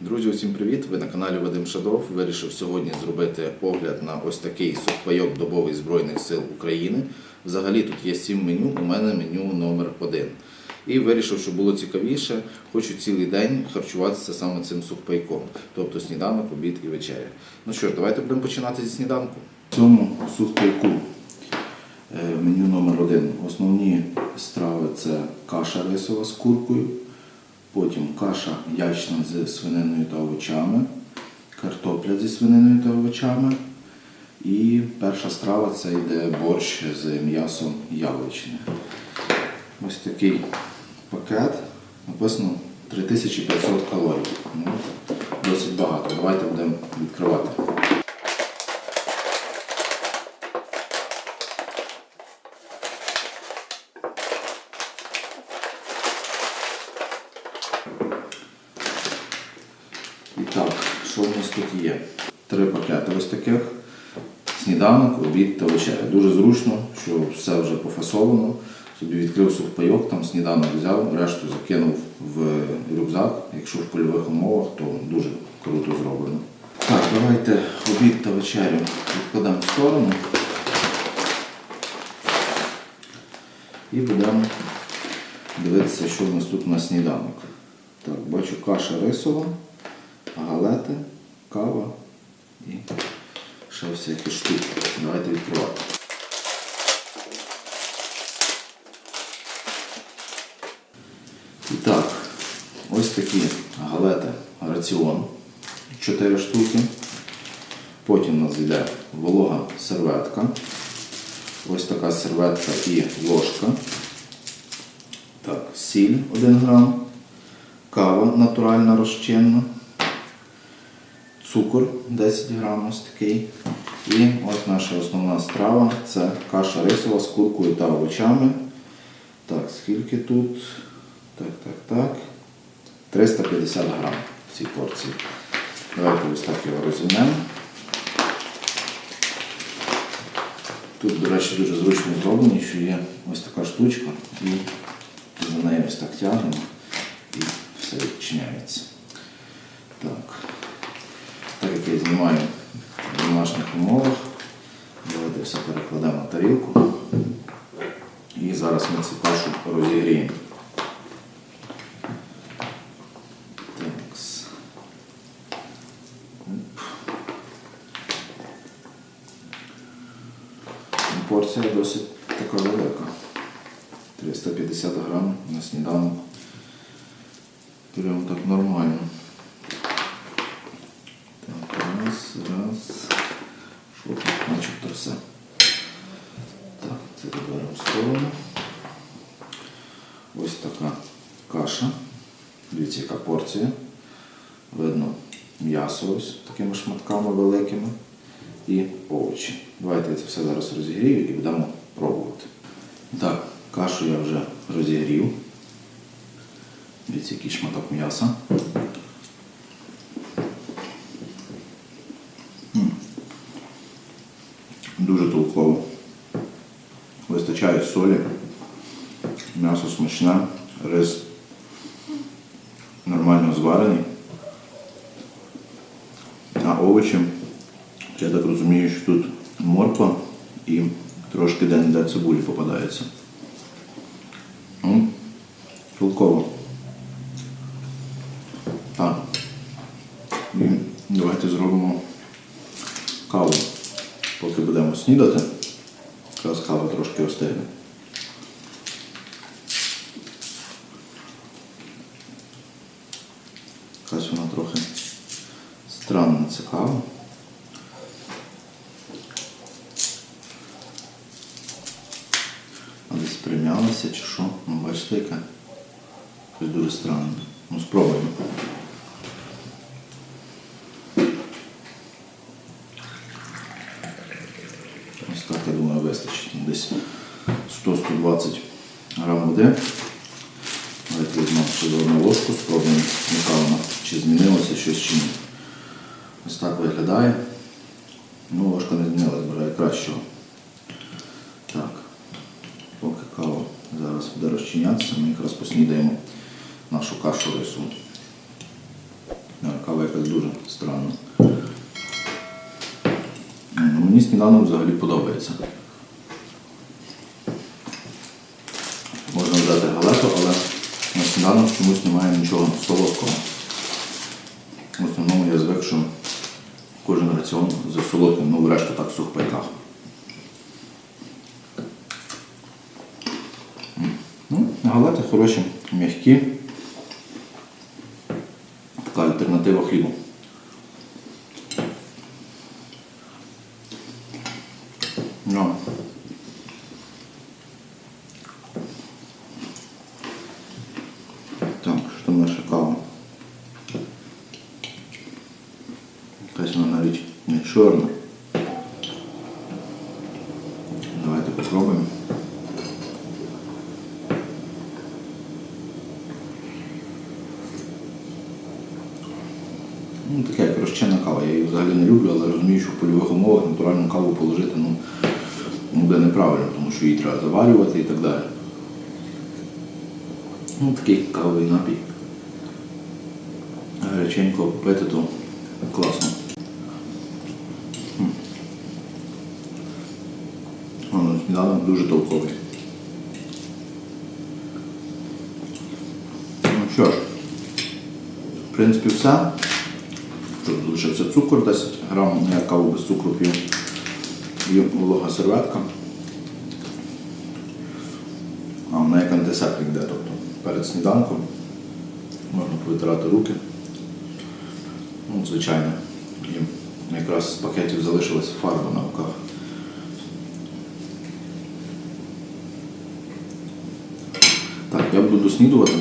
Друзі, усім привіт! Ви на каналі Вадим Шадров. Вирішив сьогодні зробити огляд на ось такий сухпайок добовий Збройних сил України. Взагалі тут є 7 меню, у мене меню номер 1. І вирішив, що було цікавіше, хочу цілий день харчуватися саме цим сухпайком, тобто сніданок, обід і вечеря. Ну що ж, давайте будемо починати зі сніданку. В цьому сухпайку е, меню номер 1. Основні страви це каша рисова з куркою. Потім каша ячна з свининою та овочами, картопля зі свининою та овочами. І перша страва це йде борщ з м'ясом яловичини. Ось такий пакет. Написано 3500 калорій. Ну, досить багато. Давайте будемо відкривати. І так, що в нас тут є? Три пакети ось таких. Сніданок, обід та вечеря. Дуже зручно, що все вже пофасовано. Собі відкрив сухпайок, там сніданок взяв, решту закинув в рюкзак. Якщо в польових умовах, то дуже круто зроблено. Так, давайте обід та вечерю відкладемо в сторону. І будемо дивитися, що в нас тут на сніданок. Так, бачу каша рисова, галети, кава і ще всякі штуки. Давайте відкривати. І так, ось такі галети раціон. 4 штуки. Потім у нас йде волога серветка. Ось така серветка і ложка. Так, сіль 1 грам, кава натуральна розчинна, цукор 10 грам ось такий. І ось наша основна страва це каша рисова з куркою та овочами. Так, скільки тут? Так, так, так. 350 грам в цій порції. Давайте ось так його розімнемо. Тут, до речі, дуже зручно зроблені, що є ось така штучка, і за нею ось так тягнемо і все відчиняється. Так. Так як знімаю в домашніх умовах, давайте все перекладемо на тарілку. І зараз ми цю кашу розігріємо. Порція досить така велика. 350 грам на сніданок. Прям так нормально. Так, раз, раз. Що тут начебто все. Так, це доберемо в сторону. Ось така каша. Дивіться, яка порція. Видно м'ясо ось такими шматками великими і овочі. Давайте я це все зараз розігрію і будемо пробувати. Так, кашу я вже розігрів. Дивіться, який шматок м'яса. Дуже толково. Вистачає солі, м'ясо смачне, рис нормально зварений. А овочі, я так розумію, що тут морква і трошки де-не-де цибулі попадається. М, Толково. Так. І давайте зробимо каву. Поки будемо снідати, якраз кава трошки остигне. Якась вона трохи странна цікава. А десь примялася чи що? Бачите. Щось дуже странне. Ну, спробуємо. Ось так, я думаю, вистачить. Десь 100-120 грам води. Давайте візьмемо ще ложку, спробуємо, яка вона, чи змінилося щось чи ні. Ось так виглядає. Ну, ложка не змінилась, бажає кращого. Так, поки кава зараз ми якраз поснідаємо нашу кашу рису. Кава якось дуже странно. Ну, Мені сніданок взагалі подобається. Можна взяти галету, але на сніданок чомусь немає нічого солодкого. В основному я звик, що кожен раціон з солодким, ну врешті так в сухпайках. Ну, галети хороші, м'які. Така альтернатива хлібу. Ну. Так, що там наша кава? Якась вона навіть не чорна. Давайте попробуємо. Ну, така як розчинна кава. Я її взагалі не люблю, але розумію, що в польових умовах натуральну каву положити ну, буде неправильно, тому що її треба заварювати і так далі. Ну, такий кавовий напій. Гаряченько попити, то класно. Сніданок дуже толковий. Ну що ж, в принципі, все. Тут залишився цукор 10 грам, я каву без цукру п'ю. Волога серветка. А вона як антисептик йде, тобто перед сніданком можна повитирати руки. Ну, звичайно. І якраз з пакетів залишилася фарба на руках. Так, я буду доснідувати.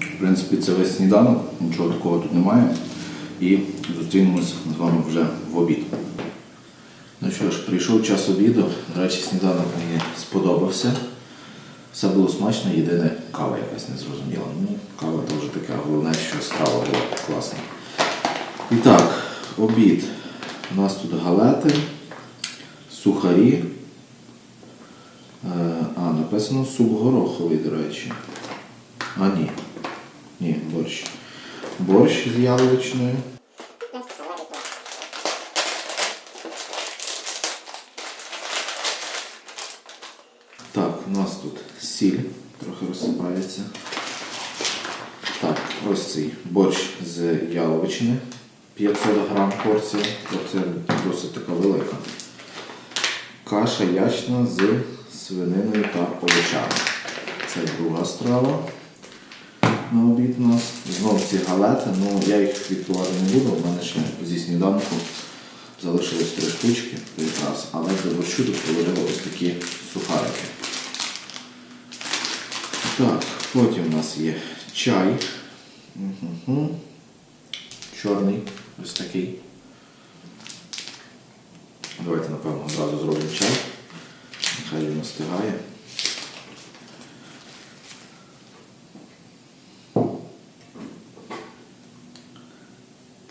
В принципі, це весь сніданок, нічого такого тут немає. І зустрінемось з вами вже в обід. Ну що ж, прийшов час обіду. До речі, сніданок мені сподобався. Все було смачно, єдине кава якась незрозуміла. Ну, кава теж така, головне, що страва була класна. І так, обід. У нас тут галети, сухарі. Е, А, написано суп гороховий, до речі. А, ні. Ні, борщ. Борщ з яловичною. Так, у нас тут сіль трохи розсипається. Так, ось цей борщ з яловичини. 500 грам порція. Порція досить така велика. Каша ячна з свининою та овочами. Це друга страва на обід у нас. Знову ці галети, ну я їх відкривати не буду, у мене ще зі сніданку залишилось три штучки але до борщу тут положили ось такі сухарики. Так, потім у нас є чай. Угу. Чорний, ось такий. Давайте, напевно, одразу зробимо чай. Нехай він остигає.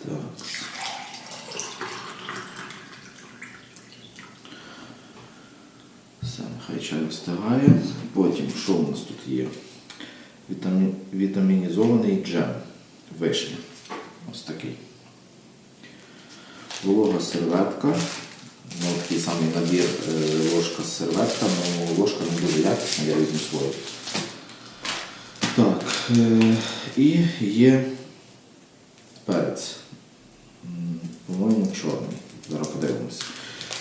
Так. Все, нехай чай остигає. Потім, що у нас тут є? Вітамі... Вітамінізований джем. Вишня. Ось такий. Волога серветка. Ну, такий самий набір е, ложка з серветка, але ложка не дуже якісна, я візьму свою. Так, е, і є перець. М, По-моєму, чорний. Зараз подивимося.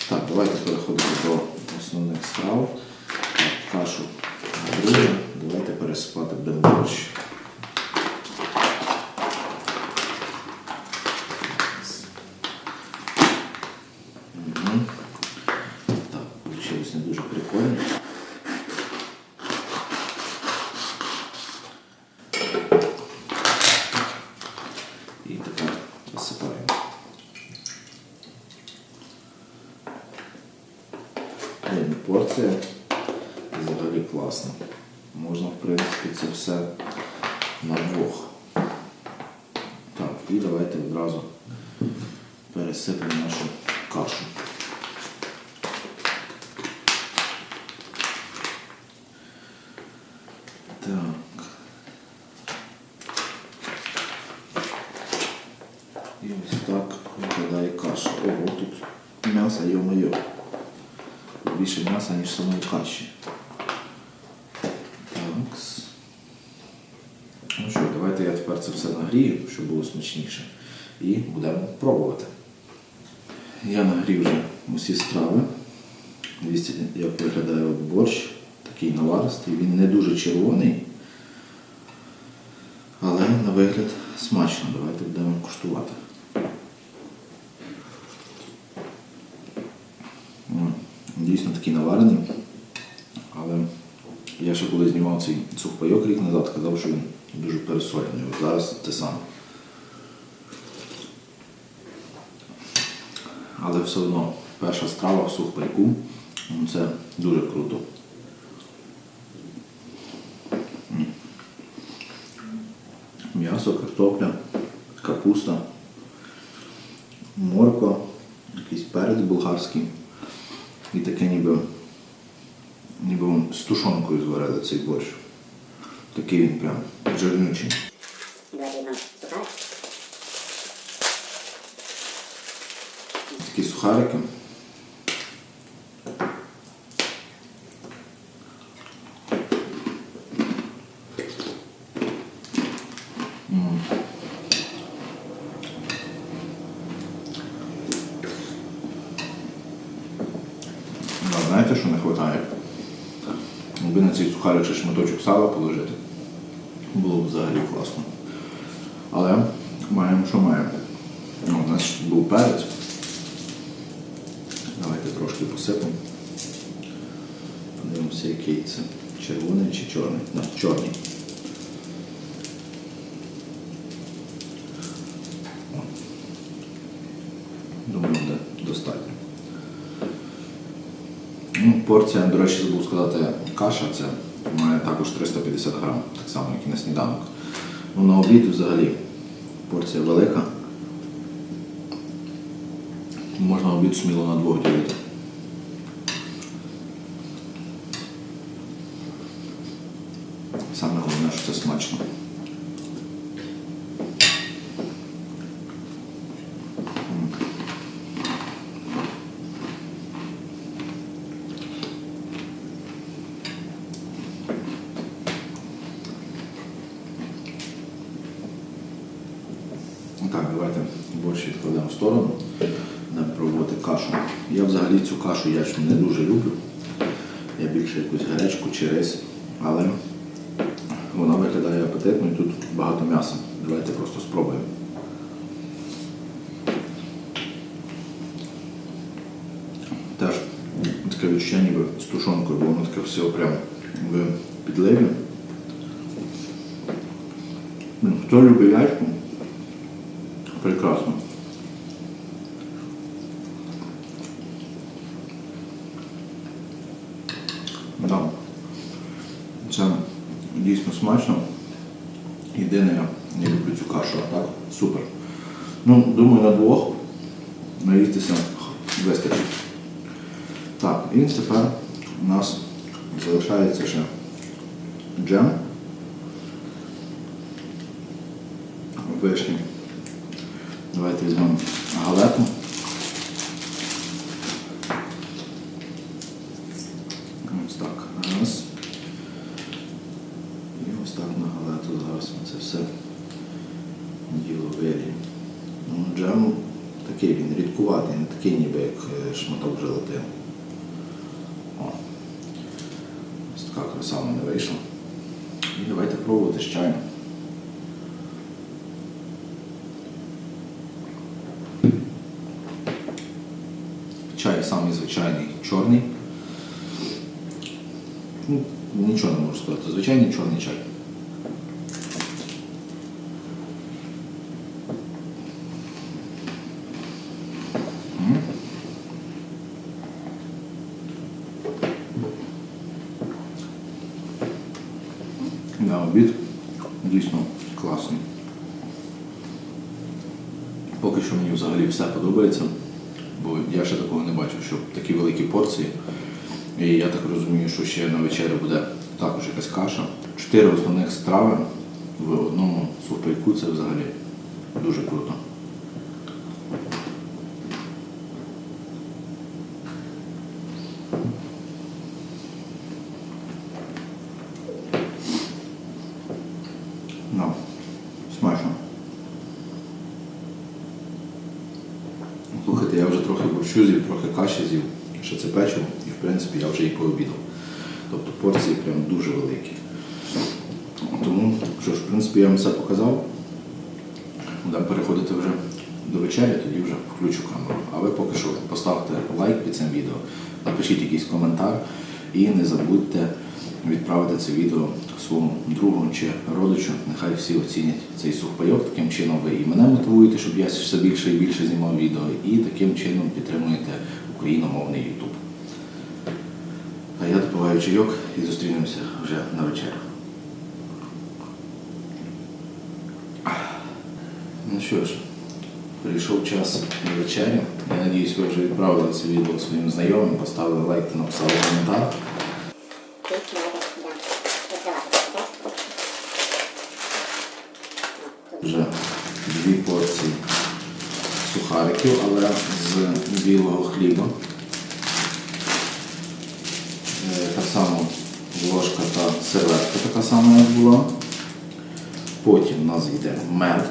Так, давайте переходимо до основних страв. Так, Кашу друге. Давайте пересипати будемо борщ. Мгм. Так, вийшло не дуже прикольно. І тепер висипаємо. Блін, Порція взагалі класна. Можна, в принципі, це все на двох. Так, і давайте одразу пересипемо нашу кашу. Так. І ось так виглядає каша. Ого, тут м'ясо, йо-моє. Більше м'яса, ніж самої каші. Так. Ну що, давайте я тепер це все нагрію, щоб було смачніше. І будемо пробувати. Я нагрів вже усі страви. Дивіться, як виглядає борщ, такий наваристий. Він не дуже червоний, але на вигляд смачно. Давайте будемо куштувати. Дійсно такий наварений. Але я ще коли знімав цей сухпайок рік назад, казав, що він дуже пересолений. Зараз те саме. Але все одно перша страва в сухпайку це дуже круто. М'ясо, картопля, капуста, морква, якийсь перець болгарський і таке ніби, ніби з тушонкою зварили цей борщ. Такий він прям жирнючий. Давайте нам сухарик. Такі сухарики. М. Ну, Знаєте, що не вистачає? Якби на цей сухарик ще шматочок сала положити, було б взагалі класно. Але маємо, що маємо. Ну, у нас був перець. Трошки посипемо. Подивимося, який це. Червоний чи чорний? На, чорний. Думаю, буде достатньо. Ну, порція, до речі, забув сказати, каша це має також 350 грам, так само, як і на сніданок. Ну, на обід взагалі порція велика. Можна обід сміло на двох ділити. Саме головне, що це смачно. М. Ну Так, давайте борщ відкладемо в сторону. Будемо пробувати кашу. Я взагалі цю кашу ячну не дуже люблю. Я більше якусь гречку чи рис, але вона виглядає апетитно і тут багато м'яса. Давайте просто спробуємо. Теж таке відчуття ніби з тушонкою, бо воно таке все прямо в підливі. Хто любить ячку, прекрасно. Да. Це дійсно смачно. Єдине, я люблю цю кашу, а так супер. Ну, думаю, на двох наїстися вистачить. Так, і тепер у нас залишається ще джем. Вишні. Давайте візьмемо галету. Ось так. Раз. На галету зараз це все діло виріємо. Ну, джем такий він рідкуватий, не такий ніби як е, шматок желатину. О. Ось така краса мене вийшла. І давайте пробувати з чаєм. Чай самий звичайний чорний. Ну, нічого не можу сказати. Звичайний чорний чай. М. На обід дійсно класний. Поки що мені взагалі все подобається, бо я ще такого не бачив, що такі великі порції. І я так розумію, що ще на вечерю буде також якась каша. Чотири основних страви в одному сухпайку це взагалі дуже круто. Смачно. Слухайте, я вже трохи борщу з'їв, трохи каші з'їв, що це печиво, і в принципі я вже і пообідав. Тобто порції прям дуже великі. Тому що ж, в принципі, я вам все показав. Будемо переходити вже до вечері, тоді вже включу камеру. А ви поки що поставте лайк під цим відео, напишіть якийсь коментар і не забудьте відправити це відео своєму другу чи родичу. Нехай всі оцінять цей сухпайок. Таким чином ви і мене мотивуєте, щоб я все більше і більше знімав відео, і таким чином підтримуєте україномовний YouTube. А я допиваю чайок і зустрінемося вже на вечерю. Ну що ж, прийшов час на вечерю. Я надіюсь, ви вже відправили це відео своїм знайомим, поставили лайк та написали коментар. Тут надо, да, відкривати. Так? Вже дві порції сухариків, але з білого хліба. Е, Так само ложка та серветка така сама, як була. Потім у нас йде мед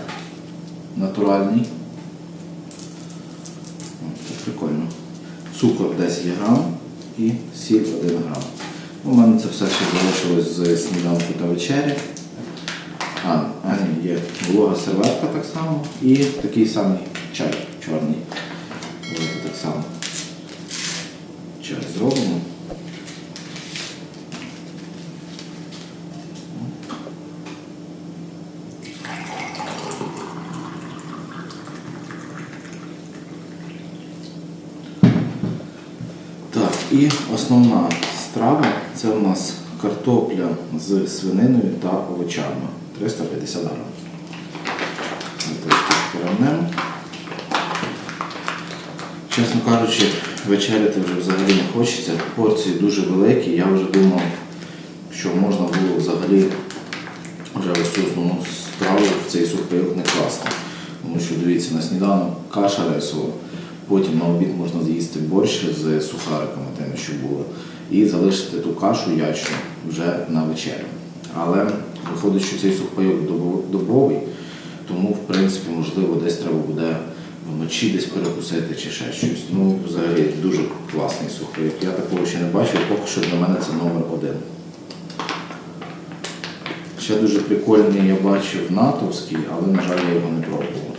натуральний. Це прикольно. Цукор 10 грам і сіль 1 грам. У мене це все ще залишилось з сніданку та вечері. А, а є волога серветка так само і такий самий чай чорний. Само. Чай зробимо. Так, і основна страва це у нас картопля з свининою та овочами. 350 грам. Ми трошки перемнемо. Чесно кажучи, вечеряти вже взагалі не хочеться. Порції дуже великі. Я вже думав, що можна було взагалі вже ось цю основну страву в цей сухпайок не класти. Тому що дивіться, на сніданок каша рисова, потім на обід можна з'їсти борщ з сухариками, тими, що було, і залишити ту кашу ячну вже на вечерю. Але виходить, що цей сухпайок добо- добовий, тому в принципі можливо десь треба буде вночі десь перекусити чи ще щось. Ну, взагалі дуже класний сухпайок. Я такого ще не бачив, поки що для мене це номер один. Ще дуже прикольний я бачив натовський, але, на жаль, я його не пробував.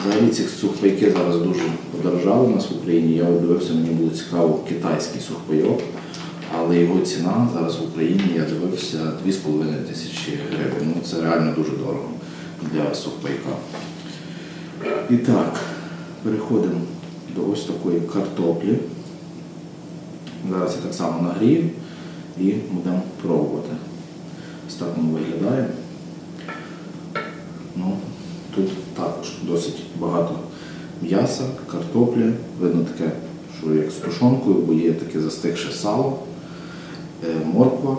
Взагалі ці сухпайки зараз дуже подорожали у нас в Україні. Я дивився, мені було цікаво китайський сухпайок, але його ціна зараз в Україні, я дивився, 2,5 тисячі гривень. Ну це реально дуже дорого для сухпайка. І так, переходимо до ось такої картоплі. Зараз я так само нагрію і будемо пробувати. Ось так воно виглядає. Ну, тут також досить багато м'яса, картоплі. Видно таке, що як з тушонкою, бо є таке застигше сало, е, морква,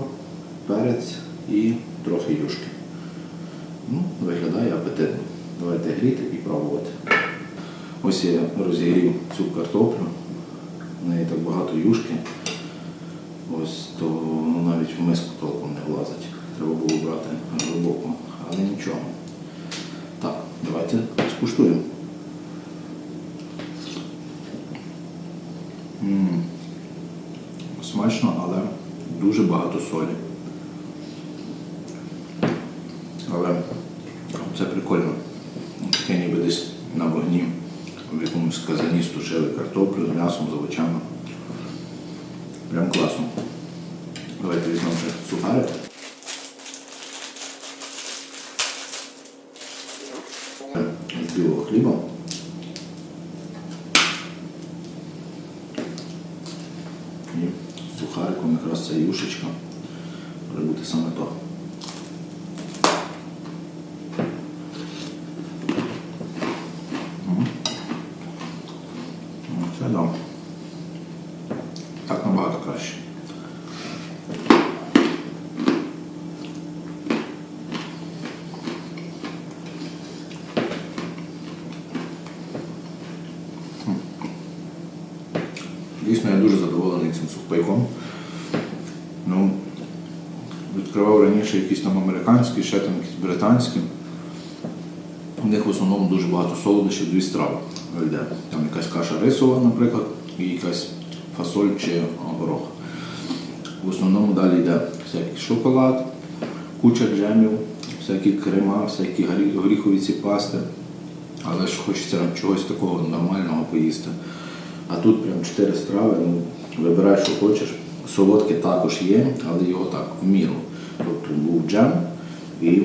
перець і трохи юшки. Ну, виглядає апетитно. Давайте гріти і пробувати. Ось я розігрів цю картоплю. В неї так багато юшки. Ось то ну, навіть в миску толком не влазить. Треба було брати глибоко, але нічого. Так, давайте скуштуємо. М. Смачно, але дуже багато солі. Але це прикольно. Таке ніби десь на вогні в якомусь казані стушили картоплю з м'ясом, з овочами. Прям класно. Давайте візьмемо ще сухарик. З білого хліба. І з сухариком якраз ця юшечка. Може бути саме то. Мгм. Ну, Це да. Так набагато краще. Хм. Дійсно, я дуже задоволений цим сухпайком. Ну, відкривав раніше якісь там американські, ще там якісь британські. в них в основному дуже багато солодощів, дві страви йде. Там якась каша рисова, наприклад, і якась фасоль чи горох. В основному далі йде всякий шоколад, куча джемів, всякі крема, всякі горіхові ці пасти. Але ж хочеться чогось такого нормального поїсти. А тут прям чотири страви, ну, вибирай, що хочеш. Солодке також є, але його так, в міру. Тобто був джем і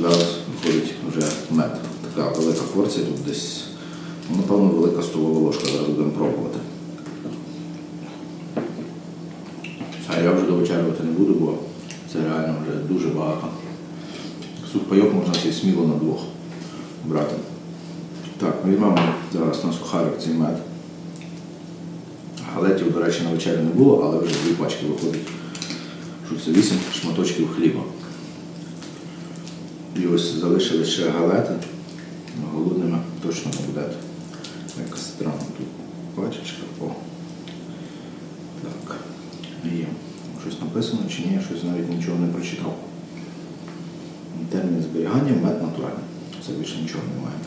зараз виходить вже мед. Така велика порція, тут десь, ну, напевно, велика столова ложка, зараз будемо пробувати. А я вже довечерювати не буду, бо це реально вже дуже багато. Сухпайок можна собі сміло на двох брати. Так, візьмемо зараз на сухарик цей мед. Галетів, до речі, на вечерю не було, але вже дві пачки виходить. Що це 8 шматочків хліба. І ось залишились ще галети. Голодними точно не будете. Якось странно тут пачечка. О. Так. Є. Щось написано чи ні, щось навіть нічого не прочитав. Термін зберігання мед натуральний. Це більше нічого немає.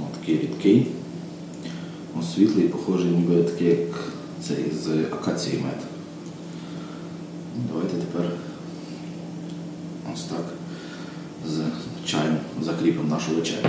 О, такий рідкий. О, світлий, похожий ніби такий, як цей з акації мед. Давайте тепер ось так з чаєм закріпимо нашу вечерю.